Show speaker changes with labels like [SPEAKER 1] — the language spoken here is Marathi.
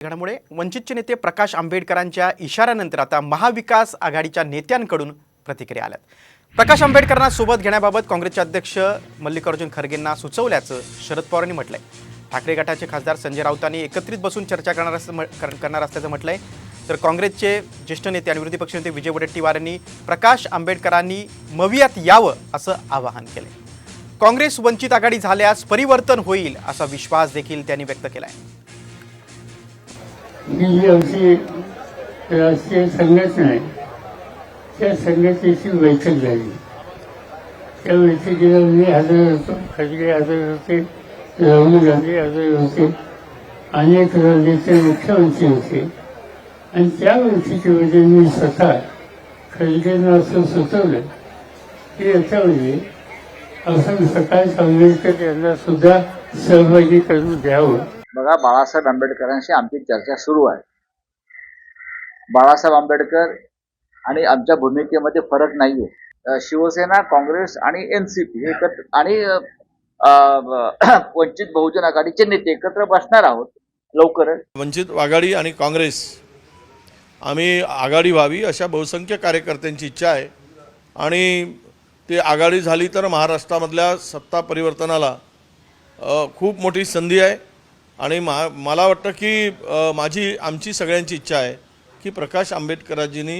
[SPEAKER 1] घडामुळे वंचितचे नेते प्रकाश आंबेडकरांच्या इशाऱ्यानंतर आता महाविकास आघाडीच्या नेत्यांकडून प्रतिक्रिया आल्यात. प्रकाश आंबेडकरांना सोबत घेण्याबाबत काँग्रेसचे अध्यक्ष मल्लिकार्जुन खरगेंना सुचवल्याचं शरद पवारांनी म्हटलंय. ठाकरे गटाचे खासदार संजय राऊतांनी एकत्रित बसून चर्चा करणार असं कर- करणार असल्याचं म्हटलंय. तर काँग्रेसचे ज्येष्ठ नेते आणि विरोधी पक्षनेते विजय वडेट्टीवार यांनी प्रकाश आंबेडकरांनी मवियात यावं असं आवाहन केलंय. काँग्रेस वंचित आघाडी झाल्यास परिवर्तन होईल असा विश्वास देखील त्यांनी व्यक्त केला
[SPEAKER 2] आहे जी आमची राष्ट्रीय संघटना आहे त्या संघटनेची बैठक झाली. त्या बैठकीला मी हजर होतो. खडगे हजर होते राहुल गांधी हजर होते अनेक राज्याचे मुख्यमंत्री होते. आणि त्या बैठकीमध्ये मी स्वतः खडगेंना असं सुचवलं की याच्यामध्ये आपण सकाळी आंबेडकर यांना सुद्धा सहभागी करून घ्यावं.
[SPEAKER 3] बघा बाळासाहेब आंबेडकरांशी आमची चर्चा सुरू आहे. बाळासाहेब आंबेडकर आणि आमच्या भूमिकेमध्ये फरक नाहीये. शिवसेना काँग्रेस आणि एनसीपी हे एकत्र आणि वंचित बहुजन आघाडीचे नेते एकत्र बसणार आहोत लवकरच.
[SPEAKER 4] वंचित आघाडी आणि काँग्रेस आम्ही आघाडी व्हावी अशा बहुसंख्य कार्यकर्त्यांची इच्छा आहे. आणि ती आघाडी झाली तर महाराष्ट्रामधल्या सत्ता परिवर्तनाला खूप मोठी संधी आहे. आणि मा मला वाटतं की माझी आमची सगळ्यांची इच्छा आहे की प्रकाश आंबेडकरांजींनी